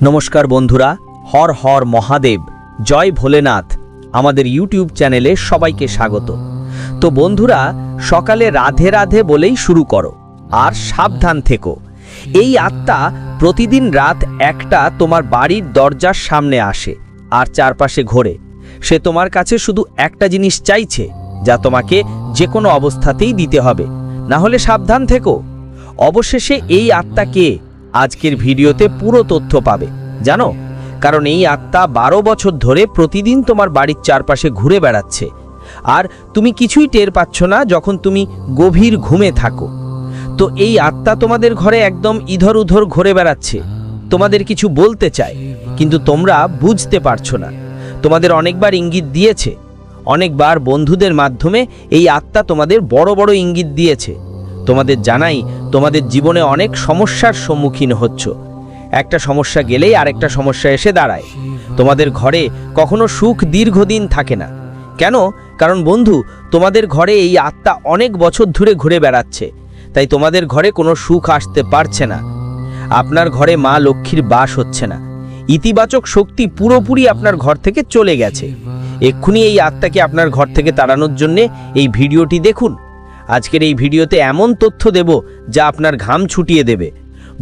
নমস্কার বন্ধুরা, হর হর মহাদেব, জয় ভোলেনাথ আমাদের ইউটিউব চ্যানেলে সবাইকে স্বাগত। তো বন্ধুরা, সকালে রাধে রাধে বলেই শুরু করো, আর সাবধান থেকো। এই আত্মা প্রতিদিন রাত একটা তোমার বাড়ির দরজার সামনে আসে, আর চারপাশে ঘোরে। সে তোমার কাছে শুধু একটা জিনিস চাইছে, যা তোমাকে যে কোনো অবস্থাতেই দিতে হবে। না হলে সাবধান থেকো। অবশেষে এই আত্মা কে? আজকের ভিডিওতে পুরো তথ্য পাবে। জানো? কারণ এই আত্মা বারো বছর ধরে প্রতিদিন তোমার বাড়ির চারপাশে ঘুরে বেড়াচ্ছে। আর তুমি কিছুই টের পাচ্ছ না যখন তুমি গভীর ঘুমে থাকো। তো এই আত্মা তোমাদের ঘরে একদম ইধর উধর ঘুরে বেড়াচ্ছে। তোমাদের কিছু বলতে চায়, কিন্তু তোমরা বুঝতে পারছ না। তোমাদের অনেকবার ইঙ্গিত দিয়েছে। অনেকবার বন্ধুদের মাধ্যমে এই আত্মা তোমাদের বড় বড় ইঙ্গিত দিয়েছে। তোমাদের জানাই তোমাদের জীবনে অনেক সমস্যার সম্মুখীন হচ্ছ। একটা সমস্যা গেলেই আরেকটা সমস্যা এসে দাঁড়ায়। তোমাদের ঘরে কখনো সুখ দীর্ঘদিন থাকে না। কেন? কারণ বন্ধু, তোমাদের ঘরে এই আত্মা অনেক বছর ধরে ঘুরে বেড়াচ্ছে, তাই তোমাদের ঘরে কোনো সুখ আসতে পারছে না। আপনার ঘরে মা লক্ষ্মীর বাস হচ্ছে না। ইতিবাচক শক্তি পুরোপুরি আপনার ঘর থেকে চলে গেছে। এক্ষুনি এই আত্মাকে আপনার ঘর থেকে তাড়ানোর জন্যে এই ভিডিওটি দেখুন। আজকের এই ভিডিওতে এমন তথ্য দেব যা আপনার ঘাম ছুটিয়ে দেবে।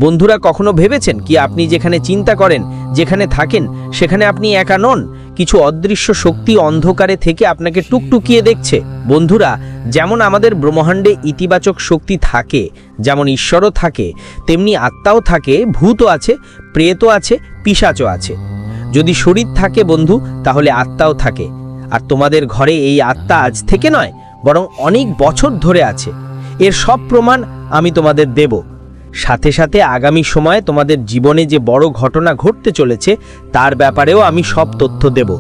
বন্ধুরা, কখনো ভেবেছেন কি আপনি যেখানে চিন্তা করেন, যেখানে থাকেন, সেখানে আপনি একা নন? কিছু অদৃশ্য শক্তি অন্ধকারে থেকে আপনাকে টুকটুকিয়ে দেখছে। বন্ধুরা, যেমন আমাদের ব্রহ্মাণ্ডে ইতিবাচক শক্তি থাকে, যেমন ঈশ্বরও থাকে, তেমনি আত্মাও থাকে, ভূতও আছে, প্রেতও আছে, পিশাচও আছে। যদি শরীর থাকে বন্ধু, তাহলে আত্মাও থাকে। আর তোমাদের ঘরে এই আত্মা আজ থেকে নয় বরং অনেক বছর ধরে আছে। এর সব প্রমাণ আমি তোমাদের দেব। সাথে সাথে আগামী সময়ে তোমাদের জীবনে যে বড় ঘটনা ঘটতে চলেছে, তার ব্যাপারেও আমি সব তথ্য দেব।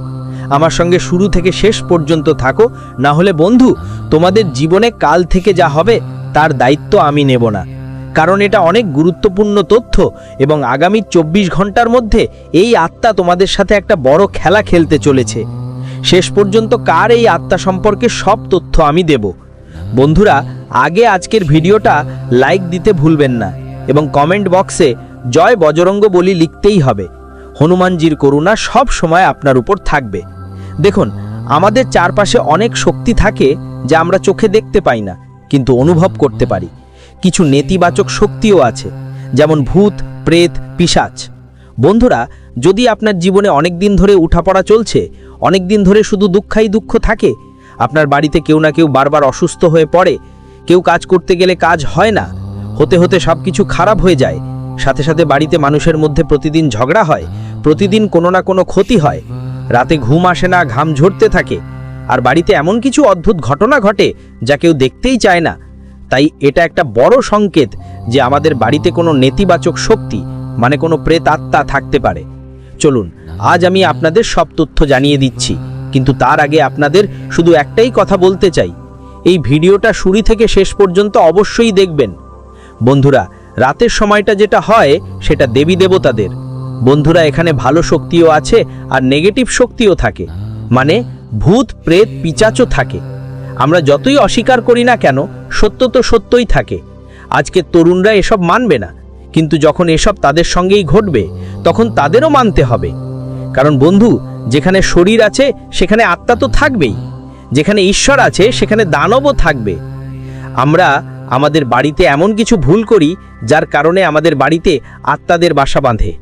আমার সঙ্গে শুরু থেকে শেষ পর্যন্ত থাকো, না হলে বন্ধু, তোমাদের জীবনে কাল থেকে যা হবে, তার দায়িত্ব আমি নেব না। কারণ এটা অনেক গুরুত্বপূর্ণ তথ্য এবং আগামী চব্বিশ ঘণ্টার মধ্যে এই আত্মা তোমাদের সাথে একটা বড় খেলা খেলতে চলেছে। শেষ পর্যন্ত কার এই আত্মা সম্পর্কে সব তথ্য আমি দেব। বন্ধুরা, আগে আজকের ভিডিওটা লাইক দিতে ভুলবেন না এবং কমেন্ট বক্সে জয় বজরঙ্গ বলি লিখতেই হবে। হনুমানজির করুণা সব সময় আপনার উপর থাকবে। দেখুন, আমাদের চারপাশে অনেক শক্তি থাকে যা আমরা চোখে দেখতে পাই না, কিন্তু অনুভব করতে পারি। কিছু নেতিবাচক শক্তিও আছে, যেমন ভূত, প্রেত, পিশাচ। বন্ধুরা, যদি আপনার জীবনে অনেক দিন ধরে উঠাপড়া চলছে অনেক দিন ধরে শুধু দুঃখাই দুঃখ থাকে। আপনার বাড়িতে কেউ না কেউ বারবার অসুস্থ হয়ে পড়ে। কেউ কাজ করতে গেলে কাজ হয় না। হতে হতে সব কিছু খারাপ হয়ে যায়। সাথে সাথে বাড়িতে মানুষের মধ্যে প্রতিদিন ঝগড়া হয়। প্রতিদিন কোনো না কোনো ক্ষতি হয়। রাতে ঘুম আসে না, ঘাম ঝরতে থাকে। আর বাড়িতে এমন কিছু অদ্ভুত ঘটনা ঘটে যা কেউ দেখতেই চায় না। তাই এটা একটা বড় সংকেত যে আমাদের বাড়িতে কোনো নেতিবাচক শক্তি মানে কোনো প্রেতাত্মা থাকতে পারে। চলুন, আজ আমি আপনাদের সব তথ্য জানিয়ে দিচ্ছি, কিন্তু তার আগে আপনাদের শুধু একটাই কথা বলতে চাই। এই ভিডিওটা শুরু থেকে শেষ পর্যন্ত অবশ্যই দেখবেন। বন্ধুরা, রাতের সময়টা যেটা হয়, সেটা দেবী দেবতাদের। বন্ধুরা, এখানে ভালো শক্তিও আছে আর নেগেটিভ শক্তিও থাকে। মানে ভূত, প্রেত, পিচাচও থাকে। আমরা যতই অস্বীকার করি না কেন, সত্য তো সত্যই থাকে। আজকের তরুণরা এসব মানবে না। কিন্তু যখন এসব তাদের সঙ্গেই ঘটবে, তখন তাদেরও মানতে হবে। কারণ বন্ধু, যেখানে শরীর আছে, সেখানে আত্মা তো থাকবেই। যেখানে ঈশ্বর আছে, সেখানে দানবও থাকবে। আমরা আমাদের বাড়িতে এমন কিছু ভুল করি, যার কারণে আমাদের বাড়িতে আত্মাদের বাসা বাঁধে।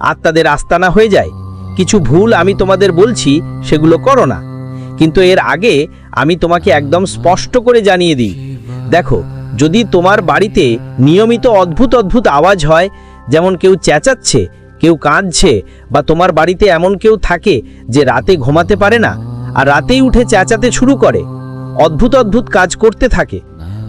আত্মাদের আস্তানা হয়ে যায়। কিছু ভুল আমি তোমাদের বলছি, সেগুলো করো না। কিন্তু এর আগে আমি তোমাকে একদম স্পষ্ট করে জানিয়ে দিই। দেখো যদি তোমার বাড়িতে নিয়মিত অদ্ভুত অদ্ভুত আওয়াজ হয়, যেমন কেউ চেঁচাচ্ছে, কেউ কাঁদছে, বা তোমার বাড়িতে এমন কেউ থাকে যে রাতে ঘুমাতে পারে না আর রাতেই উঠে চেঁচাতে শুরু করে, অদ্ভুত অদ্ভুত কাজ করতে থাকে,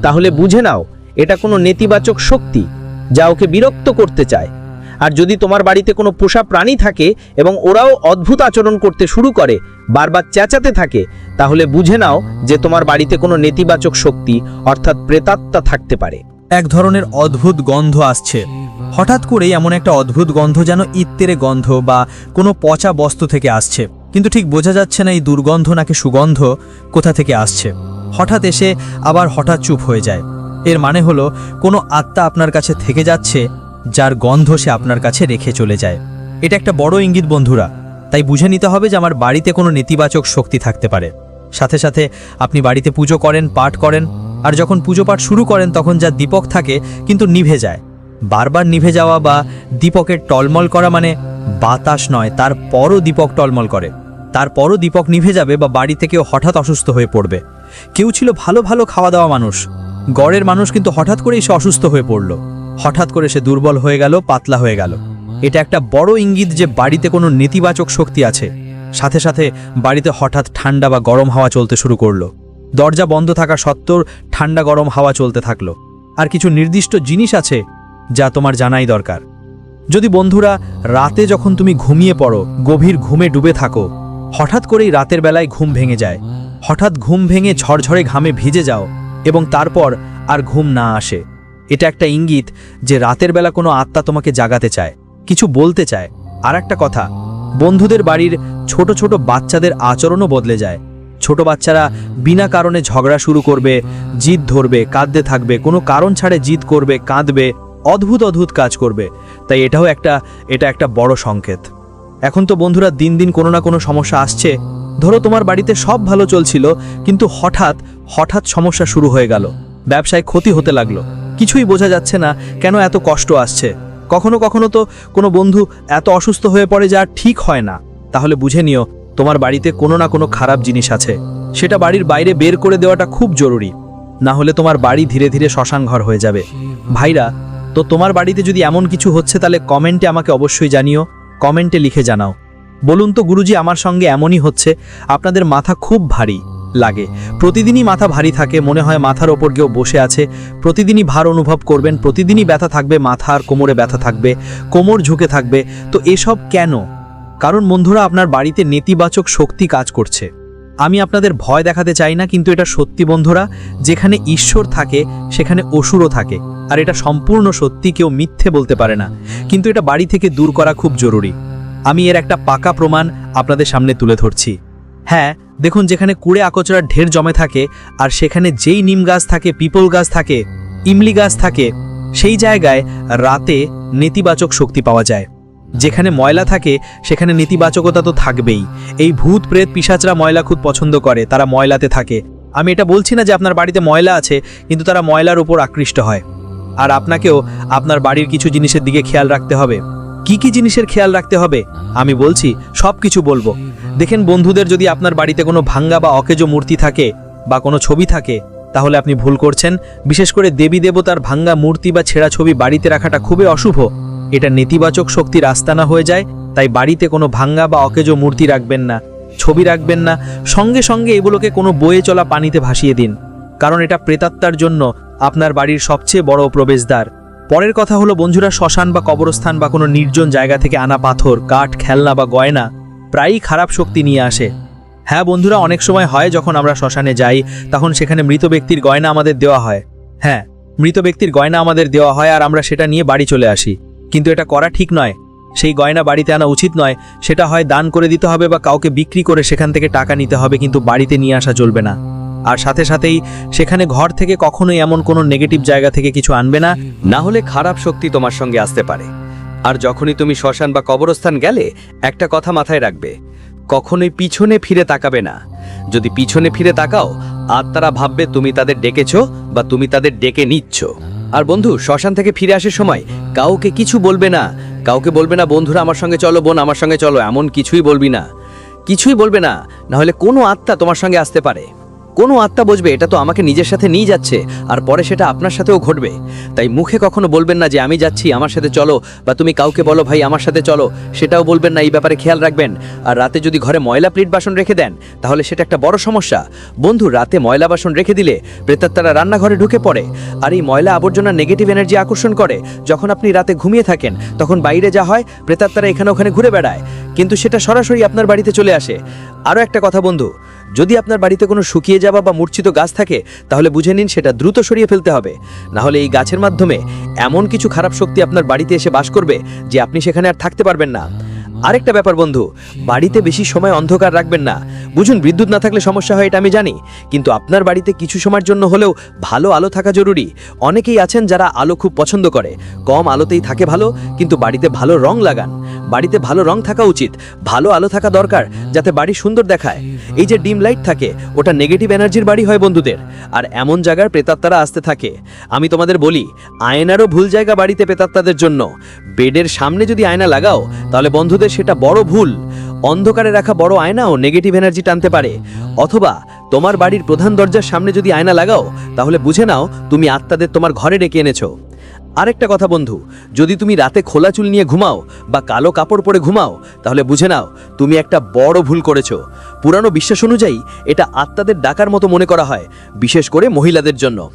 তাহলে বুঝে নাও, এটা কোনো নেতিবাচক শক্তি যা ওকে বিরক্ত করতে চায়। আর যদি তোমার বাড়িতে কোনো পোষা প্রাণী থাকে এবং ওরাও অদ্ভুত আচরণ করতে শুরু করে, বারবার চেঁচাতে থাকে, তাহলে বুঝে নাও যে তোমার বাড়িতে কোনো নেতিবাচক শক্তি অর্থাৎ প্রেতাত্মা থাকতে পারে। এক ধরনের অদ্ভুত গন্ধ আসছে। হঠাৎ করেই এমন একটা অদ্ভুত গন্ধ যেন ইত্তেরে গন্ধ বা কোনো পচা বস্তু থেকে আসছে। কিন্তু ঠিক বোঝা যাচ্ছে না এই দুর্গন্ধ নাকি সুগন্ধ কোথা থেকে আসছে। হঠাৎ এসে আবার হঠাৎ চুপ হয়ে যায়। এর মানে হলো, কোনো আত্মা আপনার কাছে থেকে যাচ্ছে যার গন্ধ সে আপনার কাছে রেখে চলে যায়। এটা একটা বড় ইঙ্গিত, বন্ধুরা। তাই বুঝে নিতে হবে যে আমার বাড়িতে কোনো নেতিবাচক শক্তি থাকতে পারে। সাথে সাথে আপনি বাড়িতে পুজো করেন, পাঠ করেন, আর যখন পুজো পাঠ শুরু করেন, তখন যা দীপক থাকে কিন্তু নিভে যায়। বারবার নিভে যাওয়া বা দীপকের টলমল করা মানে বাতাস নয়, তারপরও দীপক টলমল করে। তারপরও দীপক নিভে যাবে বা বাড়ি থেকেও হঠাৎ অসুস্থ হয়ে পড়বে। কেউ ছিল ভালো ভালো খাওয়া দাওয়া মানুষ। গড়ের মানুষ কিন্তু হঠাৎ করেই সে অসুস্থ হয়ে পড়ল। হঠাৎ করে সে দুর্বল হয়ে গেল, পাতলা হয়ে গেল। এটা একটা বড় ইঙ্গিত যে বাড়িতে কোনো নেতিবাচক শক্তি আছে। সাথে সাথে বাড়িতে হঠাৎ ঠান্ডা বা গরম হাওয়া চলতে শুরু করল। দরজা বন্ধ থাকা সত্ত্বেও ঠান্ডা গরম হাওয়া চলতে থাকল। আর কিছু নির্দিষ্ট জিনিস আছে যা তোমার জানাই দরকার। যদি বন্ধুরা, রাতে যখন তুমি ঘুমিয়ে পড়ো, গভীর ঘুমে ডুবে থাকো, হঠাৎ করেই রাতের বেলায় ঘুম ভেঙে যায়। হঠাৎ ঘুম ভেঙে ঝরঝরে ঘামে ভিজে যাও এবং তারপর আর ঘুম না আসে। এটা একটা ইঙ্গিত যে রাতের বেলা কোনো আত্মা তোমাকে জাগাতে চায়, কিছু বলতে চায়। আর একটা কথা, বন্ধুদের বাড়ির ছোট ছোট বাচ্চাদের আচরণও বদলে যায়। ছোট বাচ্চারা বিনা কারণে ঝগড়া শুরু করবে, জিদ ধরবে, কাঁদতে থাকবে, কোনো কারণ ছাড়ে জিদ করবে, কাঁদবে, অদ্ভুত অদ্ভুত কাজ করবে। তাই এটাও একটা, এটা একটা বড় সংকেত। এখন তো বন্ধুরা দিন দিন কোনো না কোনো সমস্যা আসছে। ধরো তোমার বাড়িতে সব ভালো চলছিল, কিন্তু হঠাৎ হঠাৎ সমস্যা শুরু হয়ে গেল। ব্যবসায় ক্ষতি হতে লাগল। কিছুই বোঝা যাচ্ছে না কেন এত কষ্ট আসছে। কখনো কখনো তো কোনো বন্ধু এত অসুস্থ হয়ে পড়ে যা ঠিক হয় না। তাহলে বুঝে নিও, তোমার বাড়িতে কোনো না কোনো খারাপ জিনিস আছে। সেটা বাড়ির বাইরে বের করে দেওয়াটা খুব জরুরি। না হলে তোমার বাড়ি ধীরে ধীরে শ্মশান ঘর হয়ে যাবে। ভাইরা, তো তোমার বাড়িতে যদি এমন কিছু হচ্ছে তাহলে কমেন্টে আমাকে অবশ্যই জানিও, কমেন্টে লিখে জানাও। বলুন তো গুরুজি আমার সঙ্গে এমনই হচ্ছে, আপনাদের মাথা খুব ভারী। লাগে। প্রতিদিনই মাথা ভারী থাকে, মনে হয় মাথার ওপর কেউ বসে আছে। প্রতিদিনই ভার অনুভব করবেন, প্রতিদিনই ব্যথা থাকবে, মাথা আর কোমরে ব্যথা থাকবে, কোমর ঝুঁকে থাকবে। তো এসব কেন? কারণ বন্ধুরা, আপনার বাড়িতে নেতিবাচক শক্তি কাজ করছে। আমি আপনাদের ভয় দেখাতে চাই না, কিন্তু এটা সত্যি বন্ধুরা, যেখানে ঈশ্বর থাকে, সেখানে অসুরও থাকে। আর এটা সম্পূর্ণ সত্যি, কেউ মিথ্যে বলতে পারে না। কিন্তু এটা বাড়ি থেকে দূর করা খুব জরুরি। আমি এর একটা পাকা প্রমাণ আপনাদের সামনে তুলে ধরছি। হ্যাঁ দেখুন যেখানে কুড়ে আকচরার ঢের জমে থাকে আর সেখানে যেই নিম গাছ থাকে, পিপল গাছ থাকে, ইমলি গাছ থাকে, সেই জায়গায় রাতে নেতিবাচক শক্তি পাওয়া যায়। যেখানে ময়লা থাকে, সেখানে নেতিবাচকতা তো থাকবেই। এই ভূত প্রেত পিসাচরা ময়লা খুব পছন্দ করে, তারা ময়লাতে থাকে। আমি এটা বলছি না যে আপনার বাড়িতে ময়লা আছে, কিন্তু তারা ময়লার উপর আকৃষ্ট হয়। আর আপনাকেও আপনার বাড়ির কিছু জিনিসের দিকে খেয়াল রাখতে হবে। কি কি জিনিসের খেয়াল রাখতে হবে? আমি বলছি সব কিছু বলব। দেখেন বন্ধুদের যদি আপনার বাড়িতে কোনো ভাঙ্গা বা অকেজো মূর্তি থাকে বা কোনো ছবি থাকে, তাহলে আপনি ভুল করছেন। বিশেষ করে দেবী দেবতার ভাঙ্গা মূর্তি বা ছেঁড়া ছবি বাড়িতে রাখাটা খুবই অশুভ। এটা নেতিবাচক শক্তির আস্তানা হয়ে যায়, তাই বাড়িতে কোনো ভাঙ্গা বা অকেজো মূর্তি রাখবেন না, ছবি রাখবেন না। সঙ্গে সঙ্গে এগুলোকে কোনো বয়ে চলা পানিতে ভাসিয়ে দিন, কারণ এটা প্রেতাত্মার জন্য আপনার বাড়ির সবচেয়ে বড় প্রবেশদ্বার। পরের কথা হলো, বন্ধুরা শ্মশান বা কবরস্থান বা কোনো নির্জন জায়গা থেকে আনা পাথর, কাঠ, খেলনা বা গয়না প্রায়ই খারাপ শক্তি নিয়ে আসে। হ্যাঁ বন্ধুরা, অনেক সময় হয় যখন আমরা শ্মশানে যাই, তখন সেখানে মৃত ব্যক্তির গয়না আমাদের দেওয়া হয়। হ্যাঁ মৃত ব্যক্তির গয়না আমাদের দেওয়া হয় আর আমরা সেটা নিয়ে বাড়ি চলে আসি। কিন্তু এটা করা ঠিক নয়। সেই গয়না বাড়িতে আনা উচিত নয়। সেটা হয় দান করে দিতে হবে বা কাউকে বিক্রি করে সেখান থেকে টাকা নিতে হবে, কিন্তু বাড়িতে নিয়ে আসা চলবে না। আর সাথে সাথেই সেখানে ঘর থেকে কখনোই এমন কোনো নেগেটিভ জায়গা থেকে কিছু আনবে না। না হলে খারাপ শক্তি তোমার সঙ্গে আসতে পারে। আর যখনই তুমি শ্মশান বা কবরস্থান গেলে, একটা কথা মাথায় রাখবে, কখনোই পিছনে ফিরে তাকাবে না। যদি পিছনে ফিরে তাকাও, আত্মারা ভাববে তুমি তাদের ডেকেছো বা তুমি তাদের ডেকে নিচ্ছ। আর বন্ধু, শ্মশান থেকে ফিরে আসার সময় কাউকে কিছু বলবে না। কাউকে বলবে না, বন্ধুরা, আমার সঙ্গে চলো, বোন, আমার সঙ্গে চলো, এমন কিছুই বলবি না। কিছুই বলবে না না হলে কোনো আত্মা তোমার সঙ্গে আসতে পারে। কোনো আত্মা বুঝবে এটা তো আমাকে নিজের সাথে নিয়ে যাচ্ছে, আর পরে সেটা আপনার সাথেও ঘটবে। তাই মুখে কখনো বলবেন না যে আমি যাচ্ছি, আমার সাথে চলো, বা তুমি কাউকে বলো, ভাই, আমার সাথে চলো। সেটাও বলবেন না, এই ব্যাপারে খেয়াল রাখবেন। আর রাতে যদি ঘরে ময়লা প্লেট বাসন রেখে দেন, তাহলে সেটা একটা বড় সমস্যা। বন্ধু, রাতে ময়লা বাসন রেখে দিলে প্রেতাত্মারা রান্নাঘরে ঢুকে পড়ে, আর এই ময়লা আবর্জনা নেগেটিভ এনার্জি আকর্ষণ করে। যখন আপনি রাতে ঘুমিয়ে থাকেন, তখন বাইরে যা হয়, প্রেতাত্মারা এখানে ওখানে ঘুরে বেড়ায়। কিন্তু সেটা সরাসরি আপনার বাড়িতে চলে আসে। আরও একটা কথা বন্ধু যদি আপনার বাড়িতে কোনো শুকিয়ে যাওয়া বা মূর্ছিত গাছ থাকে, তাহলে বুঝে নিন সেটা দ্রুত সরিয়ে ফেলতে হবে। নাহলে এই গাছের মাধ্যমে এমন কিছু খারাপ শক্তি আপনার বাড়িতে এসে বাস করবে যে আপনি সেখানে আর থাকতে পারবেন না। আরেকটা ব্যাপার বন্ধু, বাড়িতে বেশি সময় অন্ধকার রাখবেন না। বুঝুন, বিদ্যুৎ না থাকলে সমস্যা হয় এটা আমি জানি, কিন্তু আপনার বাড়িতে কিছু সময়ের জন্য হলেও ভালো আলো থাকা জরুরি। অনেকেই আছেন যারা আলো খুব পছন্দ করে। কম আলোতেই থাকে ভালো, কিন্তু বাড়িতে ভালো রং লাগান। বাড়িতে ভালো রং থাকা উচিত, ভালো আলো থাকা দরকার, যাতে বাড়ি সুন্দর দেখায়। এই যে ডিম লাইট থাকে, ওটা নেগেটিভ এনার্জির বাড়ি হয় বন্ধুদের। আর এমন জায়গার প্রেতাত্মারা আসতে থাকে। আমি তোমাদের বলি, আয়নারও ভুল জায়গা বাড়িতে প্রেতাত্মাদের জন্য। বেডের সামনে যদি আয়না লাগাও, তাহলে বন্ধুদের সেটা বড় ভুল। অন্ধকারে রাখা বড় আয়নাও নেগেটিভ এনার্জি টানতে পারে। অথবা তোমার বাড়ির প্রধান দরজার সামনে যদি আয়না লাগাও, তাহলে বুঝে নাও তুমি আত্মাদের তোমার ঘরে ডেকে এনেছো। আরেকটা কথা বন্ধু, যদি তুমি রাতে খোলা চুল নিয়ে ঘুমাও বা কালো কাপড় পরে ঘুমাও, তাহলে বুঝে নাও তুমি একটা বড় ভুল করেছ। পুরানো বিশ্বাস অনুযায়ী এটা আত্মাদের ডাকার মতো মনে করা হয়, বিশেষ করে মহিলাদের জন্য।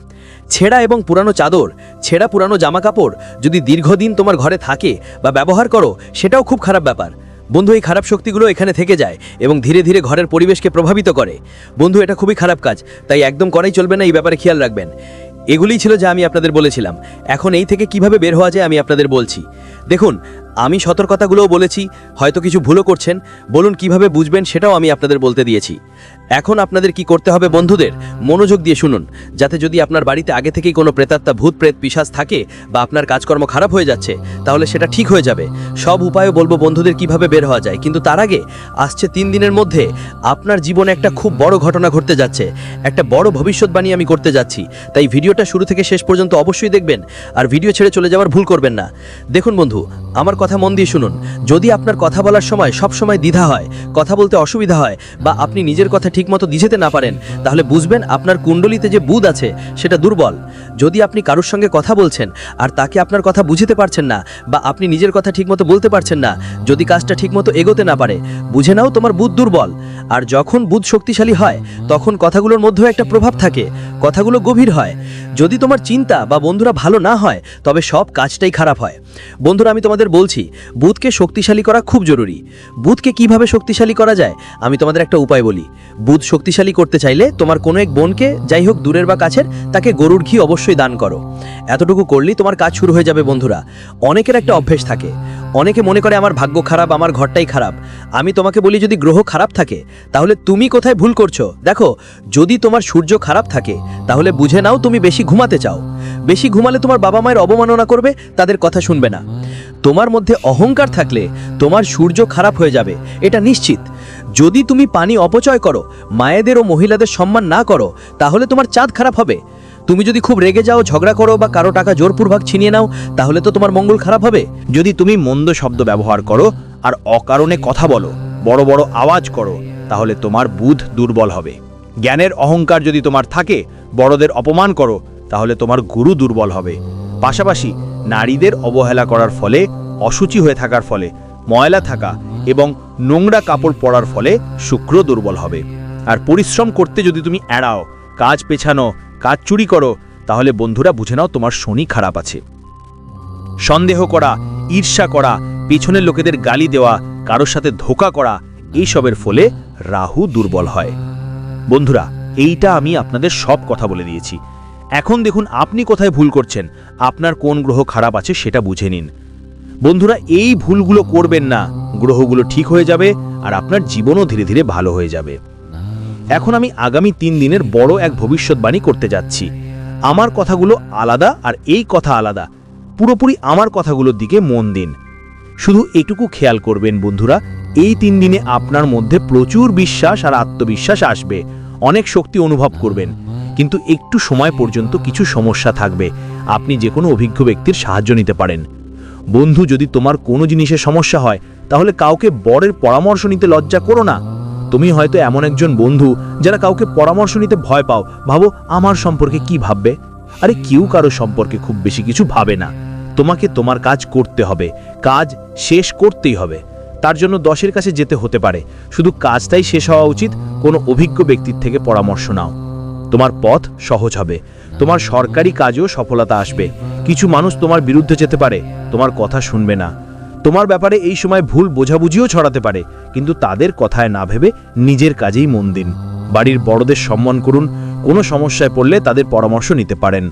ছেঁড়া এবং পুরানো চাদর, ছেঁড়া পুরানো জামা কাপড় যদি দীর্ঘদিন তোমার ঘরে থাকে বা ব্যবহার করো, সেটাও খুব খারাপ ব্যাপার। বন্ধু, এই খারাপ শক্তিগুলো এখানে থেকে যায় এবং ধীরে ধীরে ঘরের পরিবেশকে প্রভাবিত করে। বন্ধু, এটা খুবই খারাপ কাজ, তাই একদম করাই চলবে না, এই ব্যাপারে খেয়াল রাখবেন। এগুলিই ছিল যা আমি আপনাদের বলেছিলাম। এখন এই থেকে কীভাবে বের হওয়া যায় আমি আপনাদের বলছি। দেখুন আমি সতর্কতাগুলোও বলেছি, হয়তো কিছু ভুলও করছেন। বলুন কীভাবে বুঝবেন সেটাও আমি আপনাদের বলতে দিয়েছি। এখন আপনাদের কি করতে হবে বন্ধুদের? মনোযোগ দিয়ে শুনুন, যাতে যদি আপনার বাড়িতে আগে থেকেই কোনো প্রেতাত্মা, ভূত, প্রেত, পিশাচ থাকে বা আপনার কাজকর্ম খারাপ হয়ে যাচ্ছে, তাহলে সেটা ঠিক হয়ে যাবে। সব উপায়ও বলব বন্ধুদের কীভাবে বের হওয়া যায়। কিন্তু তার আগে আসছে তিন দিনের মধ্যে আপনার জীবনে একটা খুব বড় ঘটনা ঘটতে যাচ্ছে। একটা বড় ভবিষ্যৎবাণী আমি করতে যাচ্ছি। তাই ভিডিওটা শুরু থেকে শেষ পর্যন্ত অবশ্যই দেখবেন। আর ভিডিও ছেড়ে চলে যাওয়ার ভুল করবেন না। দেখুন বন্ধু আমার কথা মন দিয়ে শুনুন। যদি আপনার কথা বলার সময় সব সময় দ্বিধা হয়, কথা বলতে অসুবিধা হয়, বা আপনি নিজের কথা ঠিকমতো দিঝেতে না পারেন, তাহলে বুঝবেন আপনার কুণ্ডলিতে যে বুধ আছে, সেটা দুর্বল। যদি আপনি কারোর সঙ্গে কথা বলছেন, আর তাকে আপনার কথা বুঝতে পারছেন না, বা আপনি নিজের কথা ঠিকমতো বলতে পারছেন না, যদি কাজটা ঠিকমতো এগোতে না পারে, বুঝে নাও তোমার বুধ দুর্বল। আর যখন বুধ শক্তিশালী হয়, তখন কথাগুলোর মধ্যেও একটা প্রভাব থাকে, কথাগুলো গভীর হয়। যদি তোমার চিন্তা বা বন্ধুরা ভালো না হয়, তবে সব কাজটাই খারাপ হয়। বন্ধুরা, আমি তোমাদের বলছি, বুধকে শক্তিশালী করা খুব জরুরি। বুধকে কীভাবে শক্তিশালী করা যায়, আমি তোমাদের একটা উপায় বলি। বুধ শক্তিশালী করতে চাইলে তোমার কোনো এক বোনকে, যাই হোক দূরের বা কাছের, তাকে গরুর ঘি অবশ্যই দান করো। এতটুকু করলেই তোমার কাজ শুরু হয়ে যাবে বন্ধুরা। অনেকের একটা অভ্যেস থাকে। অনেকে মনে করে আমার ভাগ্য খারাপ, আমার ঘরটাই খারাপ। আমি তোমাকে বলি, যদি গ্রহ খারাপ থাকে, তাহলে তুমি কোথায় ভুল করছ? দেখো, যদি তোমার সূর্য খারাপ থাকে, তাহলে বুঝে নাও তুমি বেশি ঘুমাতে চাও। বেশি ঘুমালে তোমার বাবা মায়ের অবমাননা করবে, তাদের কথা শুনবে না। তোমার মধ্যে অহংকার থাকলে তোমার সূর্য খারাপ হয়ে যাবে, এটা নিশ্চিত। যদি তুমি পানি অপচয় করো, মায়েদের ও মহিলাদের সম্মান না করো, তাহলে তোমার চাঁদ খারাপ হবে। তুমি যদি খুব রেগে যাও, ঝগড়া করো বা কারও টাকা জোরপূর্বক ছিনিয়ে নাও, তাহলে তো তোমার মঙ্গল খারাপ হবে। যদি তুমি মন্দ শব্দ ব্যবহার করো আর অকারণে কথা বলো, বড় বড় আওয়াজ করো, তাহলে তোমার বুধ দুর্বল হবে। জ্ঞানের অহংকার যদি তোমার থাকে, বড়দের অপমান করো তাহলে তোমার গুরু দুর্বল হবে। পাশাপাশি নারীদের অবহেলা করার ফলে অসুচি হয়ে থাকার ফলে, ময়লা থাকা এবং নোংরা কাপড় পরার ফলে শুক্র দুর্বল হবে। আর পরিশ্রম করতে যদি তুমি এড়াও, কাজ পেছানো, কাজ চুরি করো, তাহলে বন্ধুরা বুঝে নাও তোমার শনি খারাপ আছে। সন্দেহ করা, ঈর্ষা করা, পেছনের লোকেদের গালি দেওয়া, কারোর সাথে ধোকা করা, এইসবের ফলে রাহু দুর্বল হয়। বন্ধুরা, এইটা আমি আপনাদের সব কথা বলে দিয়েছি। এখন দেখুন আপনি কোথায় ভুল করছেন। আপনার কোন গ্রহ খারাপ আছে সেটা বুঝে নিন। বন্ধুরা, এই ভুলগুলো করবেন না। গ্রহগুলো ঠিক হয়ে যাবে আর আপনার জীবনও ধীরে ধীরে ভালো হয়ে যাবে। এখন আমি আগামী তিন দিনের বড় এক ভবিষ্যৎবাণী করতে যাচ্ছি। আমার কথাগুলো আলাদা আর এই কথা আলাদা। পুরোপুরি আমার কথাগুলোর দিকে মন দিন। শুধু এটুকু খেয়াল করবেন বন্ধুরা, এই তিন দিনে আপনার মধ্যে প্রচুর বিশ্বাস আর আত্মবিশ্বাস আসবে। অনেক শক্তি অনুভব করবেন। কিন্তু একটু সময় পর্যন্ত কিছু সমস্যা থাকবে। আপনি যে কোনো অভিজ্ঞ ব্যক্তির সাহায্য নিতে পারেন। বন্ধু, যদি তোমার কোনো জিনিসে সমস্যা হয়, তাহলে কাউকে বরের পরামর্শ নিতে লজ্জা করো না। তুমি হয়তো এমন একজন বন্ধু যারা কাউকে পরামর্শ নিতে ভয় পাও। ভাবো, আমার সম্পর্কে কি ভাববে? আরে, কেউ কারও সম্পর্কে খুব বেশি কিছু ভাবে না। তোমাকে তোমার কাজ করতে হবে। কাজ শেষ করতেই হবে। তার জন্য দশের কাছে যেতে হতে পারে। শুধু কাজটাই শেষ হওয়া উচিত। কোনো অভিজ্ঞ ব্যক্তির থেকে পরামর্শ নাও। তোমার পথ সহজ হবে। তোমার সরকারি কাজেও সফলতা আসবে। কিছু মানুষ তোমার বিরুদ্ধে যেতে পারে, তোমার কথা শুনবে না। তোমার ব্যাপারে এই সময় ভুল বোঝাবুঝিও ছড়াতে পারে, কিন্তু তাদের কথায় না ভেবে নিজের কাজেই মন দিন। বাড়ির বড়দের সম্মান করুন, কোনো সমস্যায় পড়লে তাদের পরামর্শ নিতে পারেন।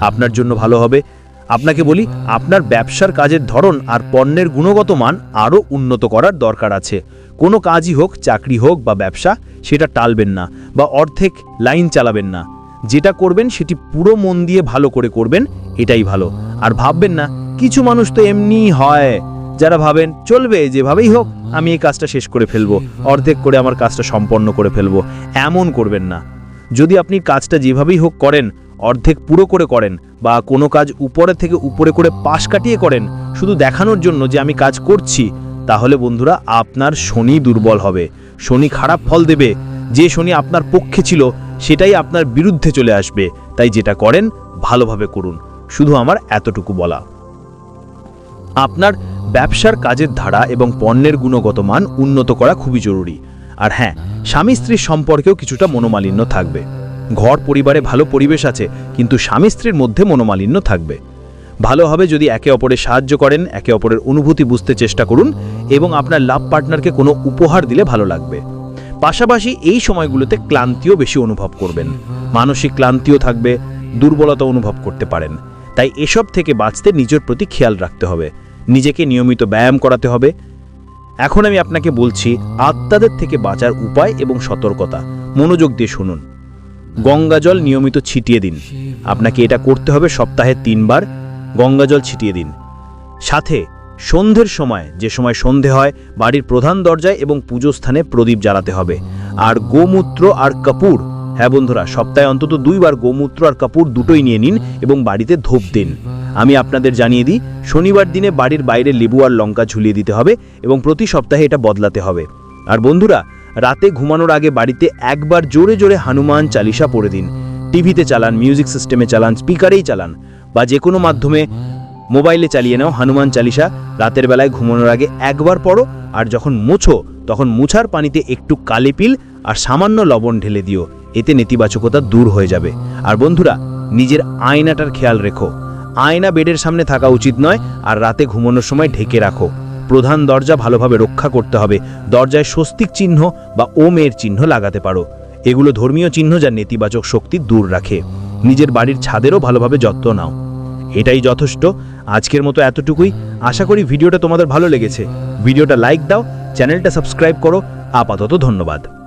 আপনার জন্য ভালো হবে। আপনাকে বলি, আপনার ব্যবসার কাজের ধরন আর পণ্যের গুণগত মান আরও উন্নত করার দরকার আছে। কোনো কাজই হোক, চাকরি হোক বা ব্যবসা, সেটা টালবেন না বা অর্ধেক লাইন চালাবেন না। যেটা করবেন সেটি পুরো মন দিয়ে ভালো করে করবেন, এটাই ভালো। আর ভাববেন না, কিছু মানুষ তো এমনিই হয়, যারা ভাবেন, চলবে, যেভাবেই হোক, আমি এই কাজটা শেষ করে ফেলব, অর্ধেক করে আমার কাজটা সম্পন্ন করে ফেলব। এমন করবেন না। যদি আপনি কাজটা যেভাবেই হোক করেন, অর্ধেক পুরো করে করেন বা কোনো কাজ উপরে থেকে উপরে করে পাশ কাটিয়ে করেন, শুধু দেখানোর জন্য যে আমি কাজ করছি তাহলে বন্ধুরা আপনার শনি দুর্বল হবে। শনি খারাপ ফল দেবে। যে শনি আপনার পক্ষে ছিল, সেটাই আপনার বিরুদ্ধে চলে আসবে। তাই যেটা করেন, ভালোভাবে করুন। শুধু আমার এতটুকু বলা। আপনার ব্যবসার কাজের ধারা এবং পণ্যের গুণগত মান উন্নত করা খুবই জরুরি। আর হ্যাঁ স্বামী স্ত্রীর সম্পর্কেও কিছুটা মনোমালিন্য থাকবে। ঘর, পরিবারে ভালো পরিবেশ আছে, কিন্তু স্বামী স্ত্রীর মধ্যে মনোমালিন্য থাকবে। ভালো হবে যদি একে অপরের সাহায্য করেন, একে অপরের অনুভূতি বুঝতে চেষ্টা করুন এবং আপনার লাভ পার্টনারকে কোনো উপহার দিলে ভালো লাগবে। পাশাপাশি এই সময়গুলোতে ক্লান্তিও বেশি অনুভব করবেন। মানসিক ক্লান্তিও থাকবে দুর্বলতা অনুভব করতে পারেন। তাই এসব থেকে বাঁচতে নিজের প্রতি খেয়াল রাখতে হবে। নিজেকে নিয়মিত ব্যায়াম করাতে হবে। এখন আমি আপনাকে বলছি, আত্মাদের থেকে বাঁচার উপায় এবং সতর্কতা। মনোযোগ দিয়ে শুনুন। গঙ্গাজল নিয়মিত ছিটিয়ে দিন। আপনাকে এটা করতে হবে সপ্তাহে তিনবার। গঙ্গাজল ছিটিয়ে দিন। সাথে সন্ধ্যের সময়, যে সময় সন্ধে হয়, বাড়ির প্রধান দরজায় এবং পুজো স্থানে প্রদীপ জ্বালাতে হবে। আর গোমূত্র আর কাপুর হ্যাঁ বন্ধুরা, সপ্তাহে অন্তত দুইবার গোমূত্র আর কাপুর দুটোই নিয়ে নিন এবং বাড়িতে ধূপ দিন। আমি আপনাদের জানিয়ে দিই, শনিবার দিনে বাড়ির বাইরে লেবু আর লঙ্কা ঝুলিয়ে দিতে হবে এবং প্রতি সপ্তাহে এটা বদলাতে হবে। আর বন্ধুরা, রাতে ঘুমানোর আগে বাড়িতে একবার জোরে জোরে হনুমান চালিসা পড়ে দিন। টিভিতে চালান, মিউজিক সিস্টেমে চালান, স্পিকারেই চালান। বা যে কোনো মাধ্যমে মোবাইলে চালিয়ে নাও। হনুমান চালিসা রাতের বেলায় ঘুমানোর আগে একবার পড়ো আর যখন মুছো, তখন মুছার পানিতে একটু কালিপিল আর সামান্য লবণ ঢেলে দিও। এতে নেতিবাচকতা দূর হয়ে যাবে। আর বন্ধুরা, নিজের আয়নাটার খেয়াল রেখো। আয়না বেডের সামনে থাকা উচিত নয় আর রাতে ঘুমানোর সময় ঢেকে রাখো। প্রধান দরজা ভালোভাবে রক্ষা করতে হবে। দরজায় স্বস্তিক চিহ্ন বা ওমের চিহ্ন লাগাতে পারো। এগুলো ধর্মীয় চিহ্ন যা নেতিবাচক শক্তি দূর রাখে। নিজের বাড়ির ছাদেরও ভালোভাবে যত্ন নাও। এটাই যথেষ্ট। আজকের মতো এতটুকুই। আশা করি ভিডিওটা তোমাদের ভালো লেগেছে। ভিডিওটা লাইক দাও, চ্যানেলটা সাবস্ক্রাইব করো। আপাতত ধন্যবাদ।